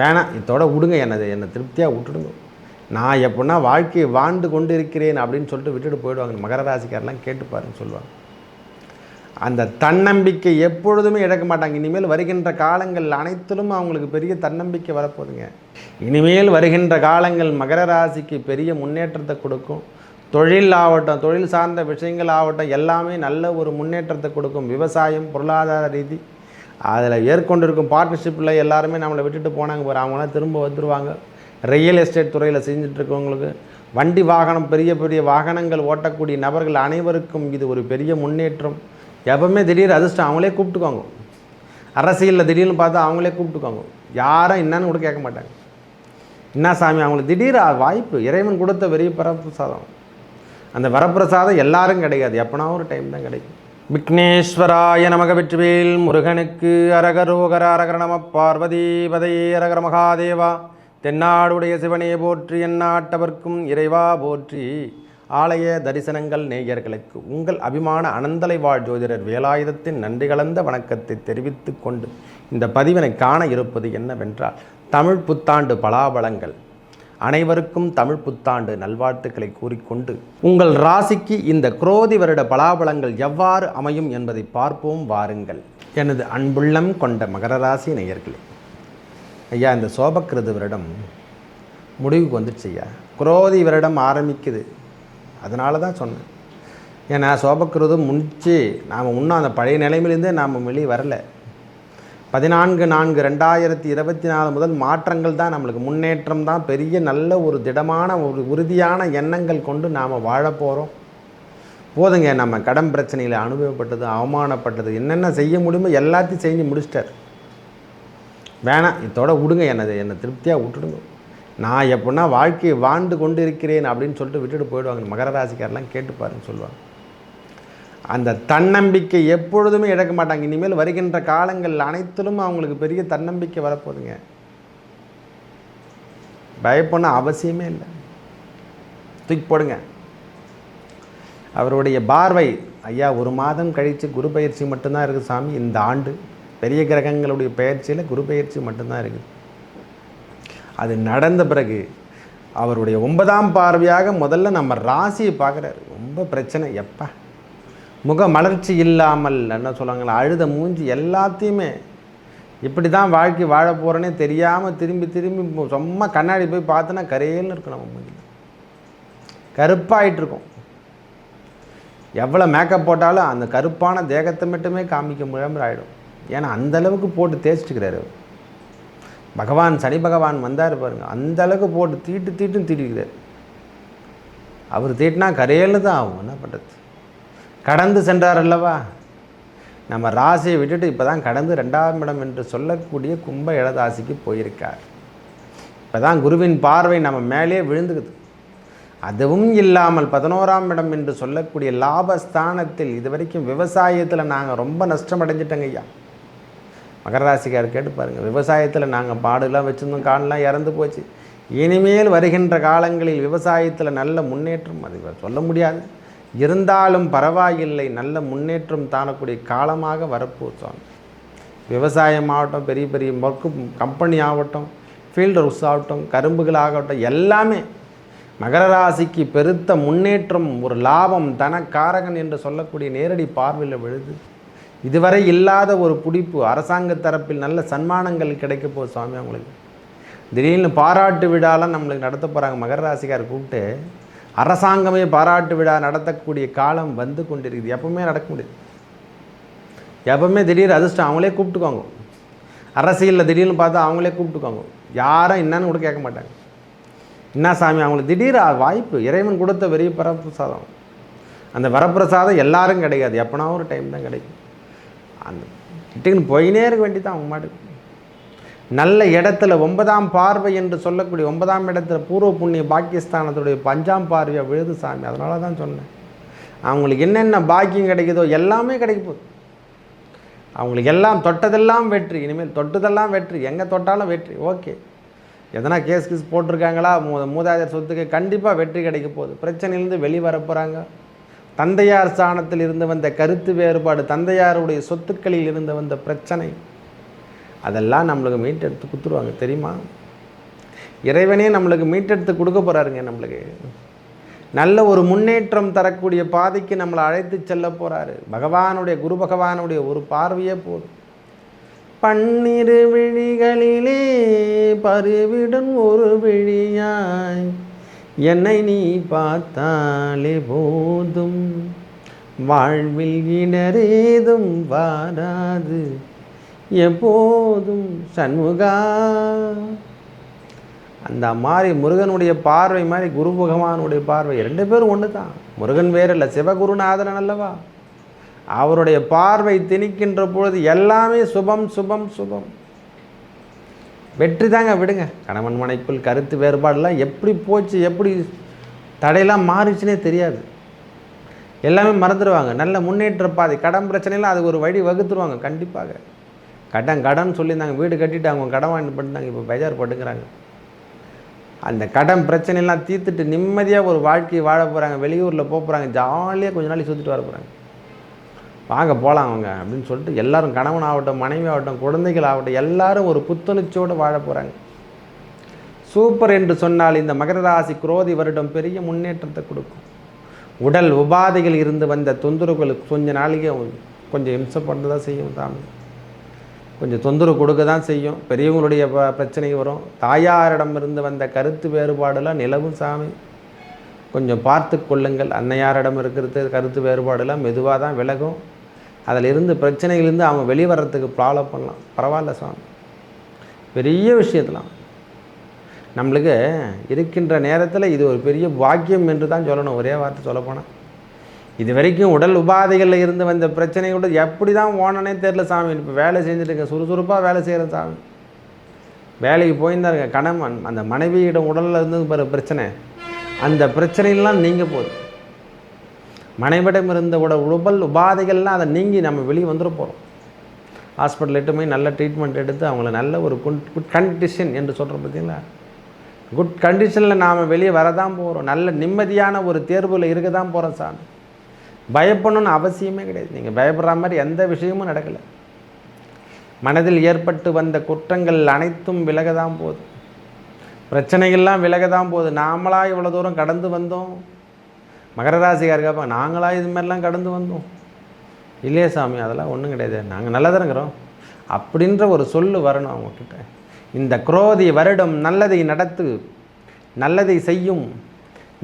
வேணாம் இதோட விடுங்க என்னது என்னை திருப்தியாக விட்டுடுங்க. நான் எப்படின்னா வாழ்க்கையை வாழ்ந்து கொண்டு இருக்கிறேன் அப்படின்னு சொல்லிட்டு விட்டுட்டு போயிடுவாங்க. மகர ராசிக்காரெலாம் கேட்டு பாருன்னு சொல்லுவாங்க. அந்த தன்னம்பிக்கை எப்பொழுதுமே இழக்க மாட்டாங்க. இனிமேல் வருகின்ற காலங்கள் அனைத்திலும் அவங்களுக்கு பெரிய தன்னம்பிக்கை வரப்போகுதுங்க. இனிமேல் வருகின்ற காலங்கள் மகர ராசிக்கு பெரிய முன்னேற்றத்தை கொடுக்கும். தொழில் ஆகட்டும் தொழில் சார்ந்த விஷயங்கள் ஆகட்டும் எல்லாமே நல்ல ஒரு முன்னேற்றத்தை கொடுக்கும். விவசாயம் பொருளாதார ரீதி அதில் ஏற்கொண்டிருக்கும் பார்ட்னர்ஷிப்பில் எல்லாருமே நம்மளை விட்டுட்டு போனாங்க பாரு. அவங்களாம் திரும்ப வந்துடுவாங்க ரியல் எஸ்டேட் துறையில் செஞ்சிட்ருக்கவங்களுக்கு வண்டி வாகனம் பெரிய பெரிய வாகனங்கள் ஓட்டக்கூடிய நபர்கள் அனைவருக்கும் இது ஒரு பெரிய முன்னேற்றம். எப்பவுமே திடீர் அதிர்ஷ்டம் அவங்களே கூப்பிட்டுக்கோங்க. அரசியலில் திடீர்னு பார்த்தா அவங்களே கூப்பிட்டுக்கோங்க. யாரும் என்னன்னு கூட கேட்க மாட்டாங்க. என்ன சாமி அவங்களுக்கு திடீர் வாய்ப்பு. இறைவன் கொடுத்த வெறிய பரப்பிரசாதம் அந்த வரப்பிரசாதம் எல்லாரும் கிடைக்காது. எப்போனா ஒரு டைம் தான் கிடைக்கும். விக்னேஸ்வராய நமக வெற்றிவேல் முருகனுக்கு அரகரோகர அரகர நம பார்வதி அரகர மகாதேவா. தென்னாடுடைய சிவனே போற்றி எந்நாட்டவர்க்கும் இறைவா போற்றி. ஆலய தரிசனங்கள் நேயர்களுக்கு உங்கள் அபிமான அனந்தலை வாழ் ஜோதிடர் வேலாயுதத்தின் நன்றி கலந்த வணக்கத்தை தெரிவித்து கொண்டு இந்த பதிவினை காண இருப்பது என்னவென்றால் தமிழ் புத்தாண்டு பலாபலங்கள். அனைவருக்கும் தமிழ் புத்தாண்டு நல்வாழ்த்துக்களை கூறிக்கொண்டு உங்கள் ராசிக்கு இந்த குரோதி வருட பலாபலங்கள் எவ்வாறு அமையும் என்பதை பார்ப்போம் வாருங்கள். எனது அன்புள்ளம் கொண்ட மகர ராசி நேயர்களே ஐயா இந்த சோபக்கிருது வருடம் முடிவுக்கு வந்துடுச்சு ஐயா. குரோதி வருடம் ஆரம்பிக்குது. அதனால தான் சொன்னேன். ஏன்னா சோபக்கிருதம் முடிச்சு நாம் இன்னும் அந்த பழைய நிலைமையிலேருந்தே நாம் வெளியே வரல. பதினான்கு நான்கு ரெண்டாயிரத்தி இருபத்தி நாலு முதல் மாற்றங்கள் தான் நம்மளுக்கு முன்னேற்றம் தான். பெரிய நல்ல ஒரு திடமான ஒரு உறுதியான எண்ணங்கள் கொண்டு நாம் வாழப்போகிறோம் போதுங்க நம்ம கடன் பிரச்சனையில் அனுபவப்பட்டது அவமானப்பட்டது என்னென்ன செய்ய முடியுமோ எல்லாத்தையும் செஞ்சு முடிச்சிட்டார். வேணாம் இதோட விடுங்க என்னது என்னை திருப்தியாக விட்டுடுங்க. நான் எப்படின்னா வாழ்க்கையை வாழ்ந்து கொண்டு இருக்கிறேன் அப்படின்னு சொல்லிட்டு விட்டுட்டு போயிடுவாங்க. மகர ராசிக்காரெலாம் கேட்டு பாருன்னு சொல்லுவாங்க. அந்த தன்னம்பிக்கை எப்பொழுதுமே இழக்க மாட்டாங்க. இனிமேல் வருகின்ற காலங்கள் அனைத்திலும் அவங்களுக்கு பெரிய தன்னம்பிக்கை வரப்போகுதுங்க. பயப்பட அவசியமே இல்லை. தூக்கி போடுங்க. அவருடைய பார்வை ஐயா ஒரு மாதம் கழித்து குரு பயிற்சி மட்டும்தான் இருக்குது சாமி. இந்த ஆண்டு பெரிய கிரகங்களுடைய பயிற்சியில் குரு பயிற்சி மட்டும்தான் இருக்குது. அது நடந்த பிறகு அவருடைய ஒன்பதாம் பார்வையாக முதல்ல நம்ம ராசியை பார்க்குறாரு. ரொம்ப பிரச்சனை. எப்போ? முக மலர்ச்சி இல்லாமல் என்ன சொல்லுவாங்களா அழுத மூஞ்சி எல்லாத்தையுமே. இப்படி தான் வாழ்க்கை வாழ போகிறேனே தெரியாமல் திரும்பி திரும்பி சும்மா கண்ணாடி போய் பார்த்தோன்னா கரையல்னு இருக்கும் நம்ம மூஞ்சி கருப்பாயிட்டிருக்கும். எவ்வளோ மேக்கப் போட்டாலும் அந்த கருப்பான தேகத்தை மட்டுமே காமிக்க முடியாமல் ஆகிடும் ஏன்னா அந்தளவுக்கு போட்டு தேய்ச்சிட்டுக்கிறாரு அவர். பகவான் சனி பகவான் வந்தார் பாருங்கள் அந்த அளவுக்கு போட்டு தீட்டு தீட்டும் தீட்டிக்கிறார் அவர் தீட்டினா கரையில் தான் ஆகும். என்ன பண்ணுறது கடந்து சென்றார் அல்லவா நம்ம ராசியை விட்டுட்டு இப்போ தான் கடந்து ரெண்டாம் இடம் என்று சொல்லக்கூடிய கும்ப இடதாசிக்கு போயிருக்கார். இப்போ தான் குருவின் பார்வை நம்ம மேலே விழுந்துக்குது. அதுவும் இல்லாமல் பதினோராம் இடம் என்று சொல்லக்கூடிய லாபஸ்தானத்தில் இது வரைக்கும் விவசாயத்தில் நாங்கள் ரொம்ப நஷ்டம் அடைஞ்சிட்டோங்க ஐயா. மகர ராசிக்கார் கேட்டு பாருங்கள் விவசாயத்தில் நாங்கள் பாடுலாம் வச்சுருந்தோம் காடெலாம் இறந்து போச்சு. இனிமேல் வருகின்ற காலங்களில் விவசாயத்தில் நல்ல முன்னேற்றம் அது சொல்ல முடியாது. இருந்தாலும் பரவாயில்லை நல்ல முன்னேற்றம் தானக்கூடிய காலமாக வரப்போகுது சுவாமி. விவசாயம் ஆகட்டும் பெரிய பெரிய ஒர்க்கு கம்பெனி ஆகட்டும் ஃபீல்டு ஹவுஸ் ஆகட்டும் கரும்புகள் ஆகட்டும் எல்லாமே மகர ராசிக்கு பெருத்த முன்னேற்றம் ஒரு லாபம் தனக்காரகன் என்று சொல்லக்கூடிய நேரடி பார்வையில் விழுது. இதுவரை இல்லாத ஒரு பிடிப்பு அரசாங்க தரப்பில் நல்ல சன்மானங்கள் கிடைக்க போகுது சுவாமி அவங்களுக்கு. திடீர்னு பாராட்டு விழாலாம் நம்மளுக்கு நடத்த போகிறாங்க மகர ராசிக்கார் கூப்பிட்டு அரசாங்கமே பாராட்டு விழா நடத்தக்கூடிய காலம் வந்து கொண்டிருக்குது. எப்பவுமே நடக்க முடியாது. எப்பவுமே திடீர் அதிர்ஷ்டம் அவங்களே கூப்பிட்டுக்கோங்க அரசியலில் திடீர்னு பார்த்தா அவங்களே கூப்பிட்டுக்கோங்க யாரும் என்னன்னு கூட கேட்க மாட்டாங்க. என்ன சாமி அவங்களுக்கு திடீர் வாய்ப்பு. இறைவன் கொடுத்த வெறிய வரப்பிரசாதம். அந்த வரப்பிரசாதம் எல்லாரும் கிடைக்காது. எப்போனா ஒரு டைம் தான் கிடைக்கும். அந்த கிட்டக்குன்னு போயினே இருக்க வேண்டியதான் அவங்க மாட்டுக்கு. நல்ல இடத்துல ஒன்பதாம் பார்வை என்று சொல்லக்கூடிய ஒன்பதாம் இடத்துல பூர்வ புண்ணிய பாக்கியஸ்தானத்துடைய பஞ்சாம் பார்வையாக விழுது சாமி. அதனால தான் சொன்னேன். அவங்களுக்கு என்னென்ன பாக்கியம் கிடைக்குதோ எல்லாமே கிடைக்க போகுது. அவங்களுக்கு எல்லாம் தொட்டதெல்லாம் வெற்றி. இனிமேல் தொட்டதெல்லாம் வெற்றி. எங்கே தொட்டாலும் வெற்றி. ஓகே. எதனா கேஸ் கீஸ் போட்டிருக்காங்களா? மூ மூதாதையர் சொத்துக்கு கண்டிப்பாக வெற்றி கிடைக்க போகுது. பிரச்சனையிலேருந்து வெளியே வர போகிறாங்க தந்தையார் ஸ்தானத்தில் இருந்து வந்த கருத்து வேறுபாடு தந்தையாருடைய சொத்துக்களில் இருந்து வந்த பிரச்சனை அதெல்லாம் நம்மளுக்கு மீட்டெடுத்து கொடுத்துருவாங்க தெரியுமா? இறைவனே நம்மளுக்கு மீட்டெடுத்து கொடுக்க போகிறாருங்க நம்மளுக்கு. நல்ல ஒரு முன்னேற்றம் தரக்கூடிய பாதைக்கு நம்மளை அழைத்து செல்ல போகிறாரு பகவானுடைய குரு பகவானுடைய ஒரு பார்வையே போதும். பன்னிரு விழிகளிலே பருவிடும் ஒரு விழியாய் என்னை நீ பார்த்தாலே போதும். வாழ்வில் இடரேதும் வாராது. எப்போதும் சண்முகா. அந்த மாதிரி முருகனுடைய பார்வை மாதிரி குரு பகவானுடைய பார்வை ரெண்டு பேரும் ஒன்று தான் முருகன் வேறு இல்லை சிவகுருநாதன் அல்லவா? அவருடைய பார்வை திணிக்கின்ற பொழுது எல்லாமே சுபம் சுபம் சுபம். வெற்றி தாங்க விடுங்க. கணவன் மனைக்குள் கருத்து வேறுபாடெல்லாம் எப்படி போச்சு எப்படி தடையெல்லாம் மாறிச்சுனே தெரியாது. எல்லாமே மறந்துடுவாங்க. நல்ல முன்னேற்ற பாதை கடன் பிரச்சனைலாம் அதுக்கு ஒரு வழி வகுத்துருவாங்க கண்டிப்பாக. கடன் கடன் சொல்லியிருந்தாங்க. வீடு கட்டிட்டு அவங்க கடன் வாங்கிட்டு பண்ணிட்டாங்க இப்போ பஜார் பட்டுக்கிறாங்க அந்த கடன் பிரச்சனையெல்லாம் தீர்த்துட்டு நிம்மதியாக ஒரு வாழ்க்கையை வாழ போகிறாங்க வெளியூரில் போக போகிறாங்க ஜாலியாக கொஞ்ச நாளைக்கு சுற்றிட்டு வர போகிறாங்க வாங்க போகலாம் அவங்க அப்படின்னு சொல்லிட்டு எல்லாரும் கணவன் ஆகட்டும் மனைவி ஆகட்டும் குழந்தைகள் ஆகட்டும் எல்லாரும் ஒரு புத்துணர்ச்சியோடு வாழ போகிறாங்க சூப்பர் என்று சொன்னால் இந்த மகர ராசி குரோதி வருடம் பெரிய முன்னேற்றத்தை கொடுக்கும். உடல் உபாதைகள் இருந்து வந்த தொந்தரவுகளுக்கு கொஞ்ச நாளைக்கு கொஞ்சம் இம்சப்படுறதா தான் செய்யும் தாமி கொஞ்சம் தொந்தரவு கொடுக்க தான் செய்யும். பெரியவங்களுடைய ப பிரச்சனை வரும். தாயாரிடமிருந்து வந்த கருத்து வேறுபாடெல்லாம் நிலவும் சாமி. கொஞ்சம் பார்த்து கொள்ளுங்கள். அன்னையாரிடம் இருக்கிறது கருத்து வேறுபாடெல்லாம் மெதுவாக தான் விலகும். அதில் இருந்து பிரச்சனையிலேருந்து அவங்க வெளியே ஃபாலோ பண்ணலாம். பரவாயில்ல சாமி. பெரிய விஷயத்தெலாம் நம்மளுக்கு இருக்கின்ற நேரத்தில் இது ஒரு பெரிய பாக்கியம் என்று தான் சொல்லணும். ஒரே வார்த்தை சொல்லப்போனால் இது வரைக்கும் உடல் உபாதைகளில் இருந்து வந்த பிரச்சனையோட எப்படி தான் ஓனனே தெரில சாமி. இப்போ வேலை செஞ்சுட்டு சுறுசுறுப்பாக வேலை செய்கிறேன் சாமி. வேலைக்கு போயிருந்தாருங்க கணவன் அந்த மனைவியிடம் உடலில் இருந்து பிற பிரச்சனை அந்த பிரச்சனையெல்லாம் நீங்க போகுது மனைவிடம் இருந்த உட உடல் உபாதைகள்லாம் அதை நீங்கி நம்ம வெளியே வந்துட போகிறோம் ஹாஸ்பிட்டல் எட்டு போய் நல்ல ட்ரீட்மெண்ட் எடுத்து அவங்கள நல்ல ஒரு குட் கண்டிஷன் என்று சொல்கிறோம் பார்த்தீங்களா குட் கண்டிஷனில் நாம் வெளியே வரதான் போகிறோம் நல்ல நிம்மதியான ஒரு தேர்வில் இருக்க தான் போகிறோம் சாமி. பயப்படணும்னு அவசியமே கிடையாது. நீங்கள் பயப்படுற மாதிரி எந்த விஷயமும் நடக்கலை. மனதில் ஏற்பட்டு வந்த குற்றங்கள் அனைத்தும் விலக தான் போகுது பிரச்சனைகள்லாம் விலக தான் போகுது நாமளாக இவ்வளோ தூரம் கடந்து வந்தோம். மகர ராசிக்கார் கேட்பாங்க நாங்களாக இது மாதிரிலாம் கடந்து வந்தோம். இல்லையே சாமி அதெல்லாம் ஒன்றும் கிடையாது. நாங்கள் நல்லா இருக்கிறோம். அப்படின்ற ஒரு சொல்லு வரணும் அவங்கக்கிட்ட இந்த குரோதி வருடம் நல்லதை நடத்து நல்லதை செய்யும்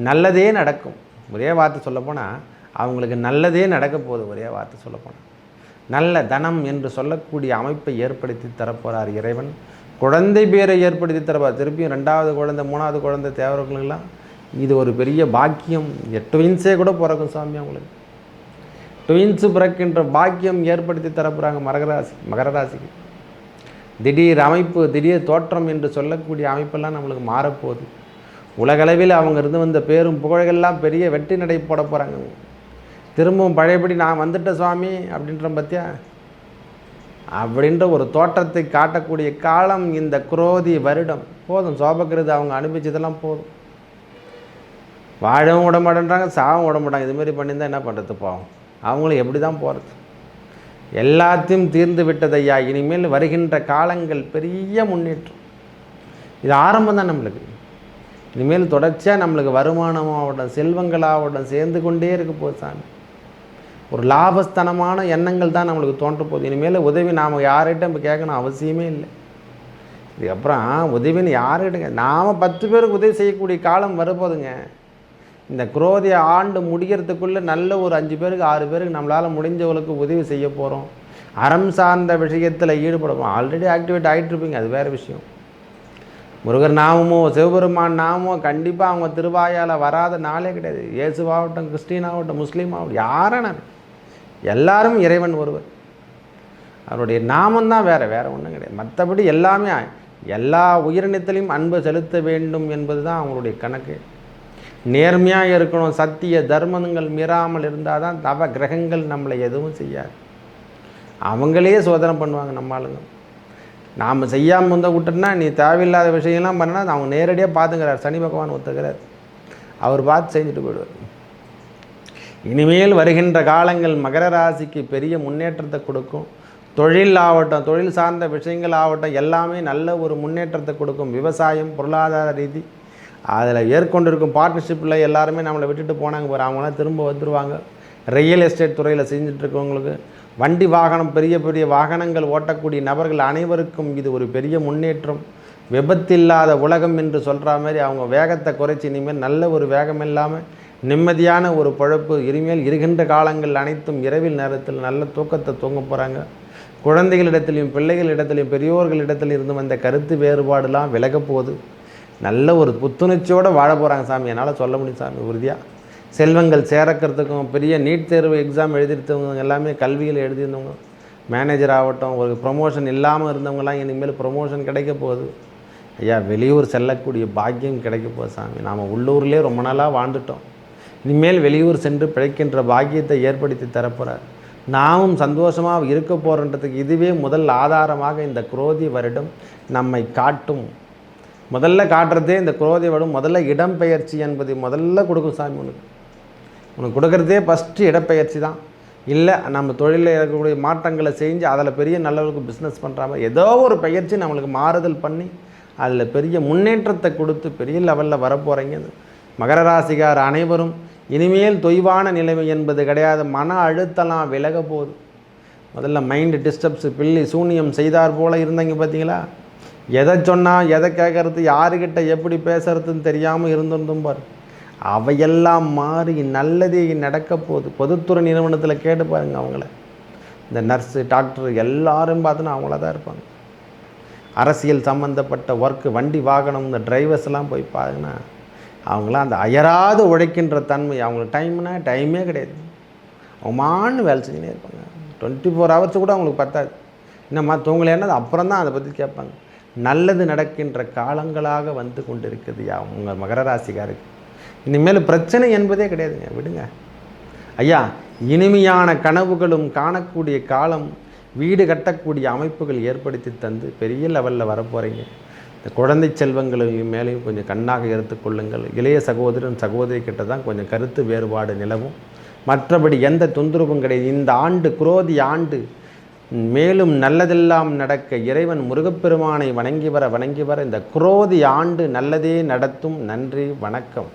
நல்லதே நடக்கும். ஒரே வார்த்தை சொல்லப்போனால் அவங்களுக்கு நல்லதே நடக்க போகுது ஒரே வார்த்தை சொல்லப்போனால் நல்ல தனம் என்று சொல்லக்கூடிய அமைப்பை ஏற்படுத்தி தரப்போகிறார் இறைவன். குழந்தை பேரை ஏற்படுத்தி தரப்பார் திருப்பியும் ரெண்டாவது குழந்தை மூணாவது குழந்தை தேவர்களுக்கெல்லாம் இது ஒரு பெரிய பாக்கியம். ட்வின்ஸே கூட பிறக்கும் சாமி அவங்களுக்கு. ட்வின்ஸு பிறக்கின்ற பாக்கியம் ஏற்படுத்தி தரப்போகிறாங்க மகராசி மகர ராசிக்கு திடீர் அமைப்பு திடீர் தோற்றம் என்று சொல்லக்கூடிய அமைப்பெல்லாம் நம்மளுக்கு மாறப்போகுது. உலகளவில் அவங்க இருந்து வந்த பேரும் புகழ்கள்லாம் பெரிய வெற்றி நடை போட போகிறாங்க திரும்பவும் பழையபடி நான் வந்துட்டேன் சுவாமி அப்படின்ற பத்தியா? அப்படின்ற ஒரு தோற்றத்தை காட்டக்கூடிய காலம் இந்த குரோதி வருடம். போதும் சோபக்கிறது அவங்க அனுபவிச்சதெல்லாம் போதும். வாழவும் விட மாட்டேன்றாங்க சாவும் விட மாட்டாங்க இதுமாரி பண்ணியிருந்தால் என்ன பண்ணுறது பாவம்? அவங்களும் எப்படி தான் போகிறது எல்லாத்தையும் தீர்ந்து விட்டதையா இனிமேல் வருகின்ற காலங்கள் பெரிய முன்னேற்றம். இது ஆரம்பம் தான் நம்மளுக்கு. இனிமேல் தொடர்ச்சியாக நம்மளுக்கு வருமானமாகட்டும் செல்வங்களாகட்டும் சேர்ந்து கொண்டே இருக்க போது சாமி. ஒரு லாபஸ்தனமான எண்ணங்கள் தான் நம்மளுக்கு தோன்ற போகுது. இனிமேல் உதவி நாம் யார்கிட்ட இப்போ கேட்கணும் அவசியமே இல்லை. இதுக்கப்புறம் உதவின்னு யார்கிட்ட நாம் பத்து பேருக்கு உதவி செய்யக்கூடிய காலம் வரப்போகுதுங்க. இந்த குரோதிய ஆண்டு முடிகிறதுக்குள்ளே நல்ல ஒரு அஞ்சு பேருக்கு ஆறு பேருக்கு நம்மளால் முடிஞ்சவங்களுக்கு உதவி செய்ய போகிறோம் அறம் சார்ந்த விஷயத்தில் ஈடுபடுவோம். ஆல்ரெடி ஆக்டிவேட் ஆகிட்டுருப்பீங்க அது வேறு விஷயம். முருகர் நாமமோ சிவபெருமான் நாமமோ கண்டிப்பாக அவங்க திருவாயால் வராத நாளே கிடையாது. இயேசுவாகட்டும் கிறிஸ்டின் ஆகட்டும் முஸ்லீம் ஆகட்டும் யாரான எல்லாரும் இறைவன் ஒருவர். அவருடைய நாமந்தான் வேறு வேறு ஒன்றும் கிடையாது. மற்றபடி எல்லாமே எல்லா உயிரினத்திலையும் அன்பு செலுத்த வேண்டும் என்பது தான் அவங்களுடைய கணக்கு. நேர்மையாக இருக்கணும் சத்திய தர்மங்கள் மீறாமல் இருந்தால் தான் தவ கிரகங்கள் நம்மளை எதுவும் செய்யாது. அவங்களே சோதனை பண்ணுவாங்க நம்ம ஆளுங்க. நாம் செய்யாமல் வந்த விட்டோம்னா நீ தேவையில்லாத விஷயம்லாம் பண்ணால் அவங்க நேரடியாக பார்த்துங்கிறார் சனி பகவான் ஒத்துக்கிறார். அவர் பார்த்து செஞ்சுட்டு போயிடுவார். இனிமேல் வருகின்ற காலங்கள் மகர ராசிக்கு பெரிய முன்னேற்றத்தை கொடுக்கும். தொழில் ஆகட்டும் தொழில் சார்ந்த விஷயங்கள் ஆகட்டும் எல்லாமே நல்ல ஒரு முன்னேற்றத்தை கொடுக்கும். விவசாயம் பொருளாதார ரீதி. அதில் ஏற்கொண்டிருக்கும் பார்ட்னர்ஷிப்பில் எல்லாருமே நம்மளை விட்டுட்டு போனாங்க. போகிற அவங்களாம் திரும்ப வந்துடுவாங்க ரியல் எஸ்டேட் துறையில் செஞ்சிட்ருக்கவங்களுக்கு வண்டி வாகனம் பெரிய பெரிய வாகனங்கள் ஓட்டக்கூடிய நபர்கள் அனைவருக்கும் இது ஒரு பெரிய முன்னேற்றம். விபத்தில்லாத உலகம் என்று சொல்கிற மாதிரி அவங்க வேகத்தை குறைச்சி இனிமேல் நல்ல ஒரு வேகம் இல்லாமல் நிம்மதியான ஒரு பழப்பு. இனிமேல் இருக்கின்ற காலங்கள் அனைத்தும் இரவில் நேரத்தில் நல்ல தூக்கத்தை தூங்க போகிறாங்க குழந்தைகளிடத்திலையும் பிள்ளைகளிடத்திலையும் பெரியோர்களிடத்தில் இருந்து வந்த கருத்து வேறுபாடுலாம் விலகப்போகுது நல்ல ஒரு புத்துணர்ச்சியோடு வாழ போகிறாங்க சாமி. என்னால் சொல்ல முடியும் சாமி உறுதியாக செல்வங்கள் சேர்க்கிறதுக்கும் பெரிய நீட் தேர்வு எக்ஸாம் எழுதிருந்தவங்க எல்லாமே கல்வியில் எழுதியிருந்தவங்க. மேனேஜர் ஆகட்டும் ஒரு ப்ரொமோஷன் இல்லாமல் இருந்தவங்கலாம் இனிமேல் ப்ரொமோஷன் கிடைக்க போகுது. ஐயா வெளியூர் செல்லக்கூடிய பாக்கியம் கிடைக்க போகுது சாமி. நாம் உள்ளூர்லேயே ரொம்ப நாளாக வாழ்ந்துட்டோம். இனிமேல் வெளியூர் சென்று பிழைக்கின்ற பாக்கியத்தை ஏற்படுத்தி தரப்போகிறார் நாமும் சந்தோஷமாக இருக்க போகிறன்றதுக்கு இதுவே முதல் ஆதாரமாக இந்த குரோதி வருடம் நம்மை காட்டும். முதல்ல காட்டுறதே இந்த குரோதி வருடம் முதல்ல இடம்பெயர்ச்சி என்பது முதல்ல கொடுக்கும் சாமி உனக்கு. உனக்கு கொடுக்குறதே ஃபஸ்ட்டு இடப்பெயர்ச்சி தான். இல்லை நம்ம தொழிலில் இருக்கக்கூடிய மாற்றங்களை செஞ்சு அதில் பெரிய நல்லவர்களுக்கு பிஸ்னஸ் பண்ணுறாம ஏதோ ஒரு பயிற்சி நம்மளுக்கு மாறுதல் பண்ணி அதில் பெரிய முன்னேற்றத்தை கொடுத்து பெரிய லெவலில் வரப்போகிறீங்க மகர ராசிக்கார் அனைவரும் இனிமேல் தொய்வான நிலைமை என்பது கிடையாது. மன அழுத்தலாம் விலக போகுது முதல்ல மைண்டு டிஸ்டர்ப்ஸ் பில்லி சூனியம் செய்தார் போல் இருந்தாங்க பார்த்தீங்களா? எதை சொன்னால் எதை கேட்குறது யாருக்கிட்ட எப்படி பேசுறதுன்னு தெரியாமல் இருந்திருந்தும் பாரு. அவையெல்லாம் மாறி நல்லதே நடக்க போகுது. பொதுத்துறை நிறுவனத்தில் கேட்டு பாருங்கள் அவங்கள. இந்த நர்ஸு டாக்டர் எல்லாரும் பார்த்தோன்னா அவங்கள தான் இருப்பாங்க. அரசியல் சம்மந்தப்பட்ட ஒர்க்கு வண்டி வாகனம் இந்த டிரைவர்ஸ்லாம் போய் பாருங்கன்னா அவங்களாம் அந்த அயராது உழைக்கின்ற தன்மை அவங்களுக்கு டைம்னா டைமே கிடையாது. அவமானு வேலை செஞ்சுனே இருப்பாங்க. டுவெண்ட்டி ஃபோர் ஹவர்ஸ் கூட அவங்களுக்கு பத்தாது. என்னம்மா தூங்கலைன்னா அப்புறம் தான் அதை பற்றி கேட்பாங்க. நல்லது நடக்கின்ற காலங்களாக வந்து கொண்டிருக்குது யா உங்கள் மகர ராசிக்காருக்கு. இனிமேல் பிரச்சனை என்பதே கிடையாதுங்க. விடுங்க. ஐயா இனிமையான கனவுகளும் காணக்கூடிய காலம் வீடு கட்டக்கூடிய அமைப்புகள் ஏற்படுத்தி தந்து பெரிய லெவலில் வரப்போகிறீங்க இந்த குழந்தை செல்வங்களையும் மேலேயும் கொஞ்சம் கண்ணாக எடுத்துக்கொள்ளுங்கள் இளைய சகோதரன் சகோதரி கிட்ட தான் கொஞ்சம் கருத்து வேறுபாடு நிலவும். மற்றபடி எந்த தொந்தரவும் கிடையாது. இந்த ஆண்டு குரோதி ஆண்டு மேலும் நல்லதெல்லாம் நடக்க இறைவன் முருகப்பெருமானை வணங்கி வர வணங்கி வர இந்த குரோதி ஆண்டு நல்லதே நடத்தும். நன்றி வணக்கம்.